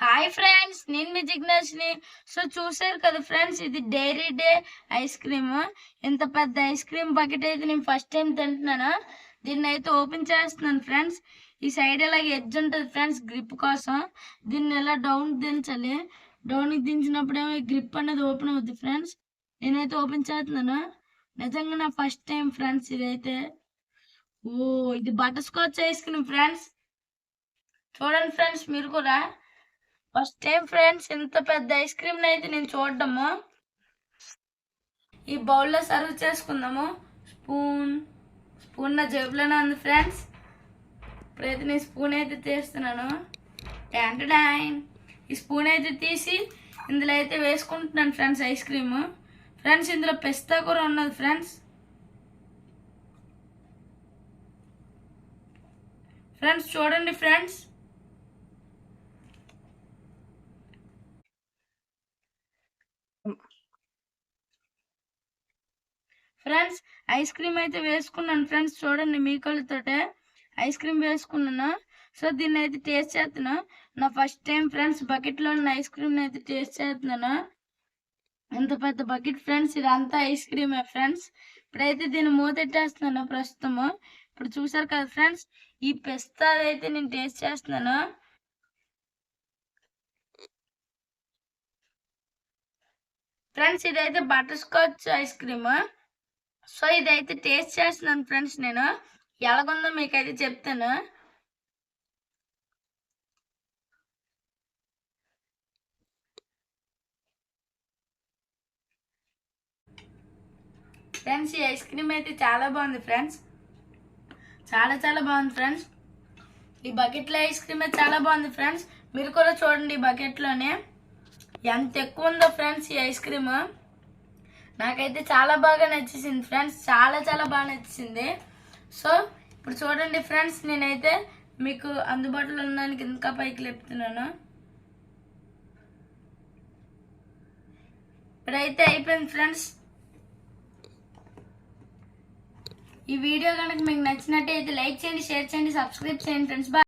Hi friends నేను మీ జిగ్నేష్ని so చూసారు కదా ఫ్రెండ్స్ ఇది డైరీ డే ఐస్ క్రీమ్ ఇంత పెద్ద ఐస్ క్రీమ్ బకెట్ అయితే నేను ఫస్ట్ టైం తింటున్నాను. దీన్ని అయితే ఓపెన్ చేస్తున్నాను ఫ్రెండ్స్ ఈ సైడ్ ఇలాగ ఎడ్జ్ ఉంటుంది ఫ్రెండ్స్ గ్రిప్ కోసం. దీన్ని ఇలా డౌన్ దించాలి. డౌన్కి దించినప్పుడు ఏమో ఈ గ్రిప్ అనేది ఓపెన్ అవుద్ది ఫ్రెండ్స్ నేనైతే ఓపెన్ చేస్తున్నాను. నిజంగా నా ఫస్ట్ టైం ఫ్రెండ్స్ ఇదైతే. ఓ ఇది butter scotch ice cream friends చూడండి ఫ్రెండ్స్ మీరు కూడా. ఫస్ట్ టైం ఫ్రెండ్స్ ఇంత పెద్ద ఐస్ క్రీమ్ అయితే నేను చూడడము. ఈ బౌల్లో సర్వ్ చేసుకుందాము. స్పూన్ స్పూన్ నా జేబులోనే ఉంది ఫ్రెండ్స్ ఇప్పుడైతే నేను స్పూన్ అయితే తీస్తున్నాను. డాన్ ఈ స్పూన్ అయితే తీసి ఇందులో అయితే వేసుకుంటున్నాను ఫ్రెండ్స్ ఐస్ క్రీమ్ ఫ్రెండ్స్ ఇందులో పిస్తా కూడా ఉన్నది ఫ్రెండ్స్ ఫ్రెండ్స్ చూడండి ఫ్రెండ్స్ ఫ్రెండ్స్ ఐస్ క్రీమ్ అయితే వేసుకున్నాను. ఫ్రెండ్స్ చూడండి మీ కళ్ళతోటే ఐస్ క్రీమ్ వేసుకున్నాను. సో దీన్ని అయితే టేస్ట్ చేస్తున్నాను నా ఫస్ట్ టైం ఫ్రెండ్స్ బకెట్లో ఉన్న ఐస్ క్రీమ్ అయితే టేస్ట్ చేస్తున్నాను. ఎంత పెద్ద బకెట్ ఫ్రెండ్స్ ఇదంతా ఐస్ క్రీమే ఫ్రెండ్స్ ఇప్పుడైతే దీన్ని మూతెట్టేస్తున్నాను ప్రస్తుతము. ఇప్పుడు చూసారు కదా ఫ్రెండ్స్ ఈ పిస్తా అయితే నేను టేస్ట్ చేస్తున్నాను. ఫ్రెండ్స్ ఇదైతే butter scotch ice cream. So ఇదైతే టేస్ట్ చేస్తున్నాను ఫ్రెండ్స్ నేను. ఎలాగుందో మీకైతే చెప్తాను. ఫ్రెండ్స్ ఈ ఐస్ క్రీమ్ అయితే చాలా బాగుంది ఫ్రెండ్స్. చాలా చాలా బాగుంది ఫ్రెండ్స్. ఈ బకెట్లో ఐస్ క్రీమ్ అయితే చాలా బాగుంది ఫ్రెండ్స్. మీరు కూడా చూడండి ఈ బకెట్లోనే. ఎంత ఎక్కువ ఉందో ఫ్రెండ్స్ ఈ ఐస్ క్రీమ్? నాకైతే చాలా బాగా నచ్చేసింది ఫ్రెండ్స్ చాలా చాలా బాగా నచ్చింది సో ఇప్పుడు చూడండి ఫ్రెండ్స్ నేనైతే మీకు అందుబాటులో ఉన్నదానికి ఇంకా పైకి లేపుతున్నాను. ఇప్పుడైతే అయిపోయింది ఫ్రెండ్స్. ఈ వీడియో కనుక మీకు నచ్చినట్టయితే లైక్ చేయండి షేర్ చేయండి సబ్స్క్రైబ్ చేయండి ఫ్రెండ్స్. బాయ్